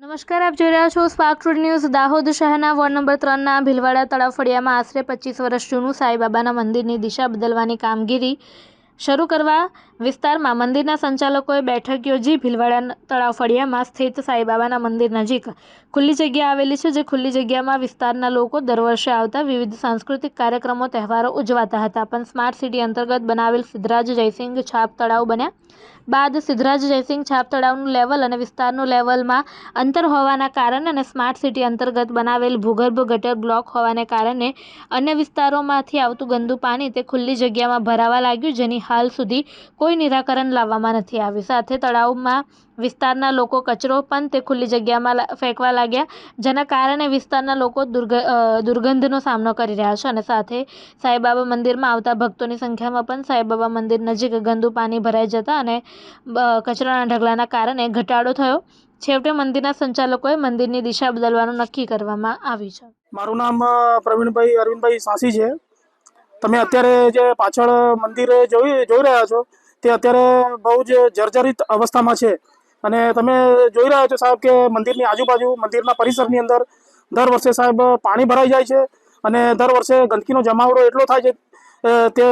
નમસ્કાર, આપ જોઈ રહ્યા છો સ્પાર્ક ટુડે ન્યૂઝ દાહોદ શહેરના વોર્ડ નંબર ત્રણના ભીલવાડા તળાફળિયામાં આશરે પચીસ વર્ષ જૂનું સાંઈબાબાના મંદિરની દિશા બદલવાની કામગીરી શરૂ કરવા વિસ્તારમાં મંદિરના સંચાલકોએ બેઠક યોજી ભીલવાડા તળાવફળિયામાં સ્થિત સાંઈબાબાના મંદિર નજીક ખુલ્લી જગ્યા આવેલી છે, જે ખુલ્લી જગ્યામાં વિસ્તારના લોકો દર વર્ષે આવતા વિવિધ સાંસ્કૃતિક કાર્યક્રમો, તહેવારો ઉજવાતા હતા. પણ સ્માર્ટ સિટી અંતર્ગત બનાવેલ સિદ્ધરાજ જયસિંહ છાપ તળાવ બન્યા. બાદ સિદ્ધરાજ જયસિંહ છાપ તળાવનું લેવલ અને વિસ્તારનું લેવલમાં અંતર હોવાના કારણે અને સ્માર્ટ સિટી અંતર્ગત બનાવેલ ભૂગર્ભ ગટર બ્લોક હોવાને કારણે અન્ય વિસ્તારોમાંથી આવતું ગંદુ પાણી તે ખુલ્લી જગ્યામાં ભરાવા લાગ્યું, જેની હાલ સુધી કોઈ નિરાકરણ લાવવામાં નથી આવ્યું. સાથે તળાવમાં વિસ્તારના લોકો કચરો પણ તે ખુલ્લી જગ્યામાં ફેંકવા લાગ્યા, જેના કારણે વિસ્તારના લોકો દુર્ગ દુર્ગંધનો સામનો કરી રહ્યા છે. અને સાથે સાંઈબાબા મંદિરમાં આવતા ભક્તોની સંખ્યામાં પણ સાંઈબાબા મંદિર નજીક ગંદુ પાણી ભરાઈ જતા અને કચરાના ઢગલાના કારણે ઘટાડો થયો. છેવટે મંદિરના સંચાલકોએ મંદિરની દિશા બદલવાનું નક્કી કરવામાં આવ્યું છે. મારું નામ પ્રવીણભાઈ, અરવિંદભાઈ સાંસી છે. તમે અત્યારે જે પાછળ મંદિર જોઈ જોઈ રહ્યા છો, તે અત્યારે બહુ જ જર્જરિત અવસ્થામાં છે. અને તમે જોઈ રહ્યા છો સાહેબ કે મંદિરની આજુબાજુ, મંદિરના પરિસરની અંદર દર વર્ષે સાહેબ પાણી ભરાઈ જાય છે અને દર વર્ષે ગંદકીનો જમાવડો એટલો થાય છે તે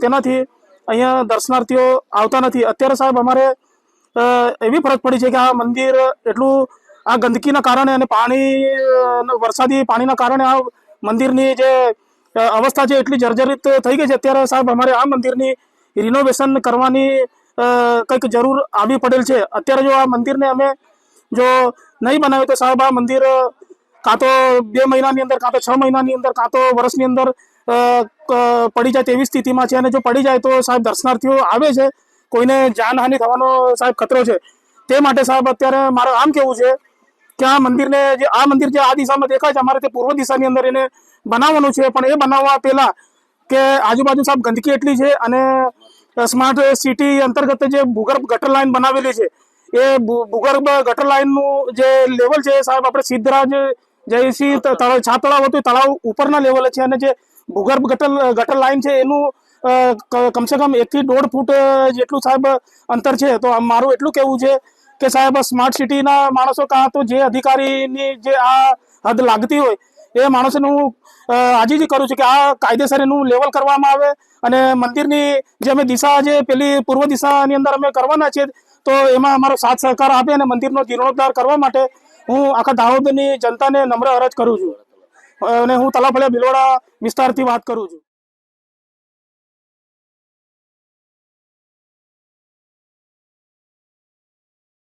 તેનાથી અહીંયા દર્શનાર્થીઓ આવતા નથી. અત્યારે સાહેબ અમારે એવી ફરજ પડી છે કે આ મંદિર એટલું, આ ગંદકીના કારણે અને પાણી વરસાદી પાણીના કારણે આ મંદિરની જે અવસ્થા છે એટલી જર્જરિત થઈ ગઈ છે. અત્યારે સાહેબ અમારે આ મંદિરની રિનોવેશન કરવાની કંઈક જરૂર આવી પડેલ છે. અત્યારે જો આ મંદિરને અમે જો નહીં બનાવ્યું તો સાહેબ આ મંદિર કાં તો બે મહિનાની અંદર, કાં તો છ મહિનાની અંદર, કાં તો વર્ષની અંદર પડી જાય તેવી સ્થિતિમાં છે. અને જો પડી જાય તો સાહેબ દર્શનાર્થીઓ આવે છે. કોઈને જાનહાનિ થવાનો સાહેબ ખતરો છે. તે માટે સાહેબ અત્યારે મારે આમ કેવું છે કે આ મંદિરને જે, આ મંદિર જે આ દિશામાં દેખાય છે, અમારે તે પૂર્વ દિશાની અંદર એને બનાવવાનું છે. પણ એ બનાવવા પહેલાં કે આજુબાજુ સાહેબ ગંદકી એટલી છે અને સ્માર્ટ સિટી અંતર્ગત જે ભૂગર્ભ ગટર લાઈન બનાવેલી છે, એ ભૂગર્ભ ગટર લાઇનનું જે લેવલ છે સાહેબ આપણે સિદ્ધરાજ, જયસિંહ તળાવ છા તળાવ હતું, તળાવ ઉપરના લેવલે છે અને જે ભૂગર્ભ ગટર ગટર લાઇન છે એનું કમસે કમ એકથી દોઢ ફૂટ જેટલું સાહેબ અંતર છે. તો મારું એટલું કહેવું છે કે સાહેબ સ્માર્ટ સિટીના માણસો કાં તો જે અધિકારીની જે આ હદ લાગતી હોય એ માણસને હું અ, આજીજી કરું છું કે આ કાયદેસર એનું લેવલ કરવામાં આવે અને મંદિરની જે અમે દિશા જે પેલી પૂર્વ દિશાની અંદર અમે કરવાના છીએ તો એમાં અમારો સાથ સહકાર આપે અને મંદિરનો જીર્ણોદ્ધાર કરવા માટે હું આખા દાહોદની જનતાને નમ્ર અરજ કરું છું. અને હું તલાફળિયા ભિલોડા વિસ્તારથી વાત કરું છું.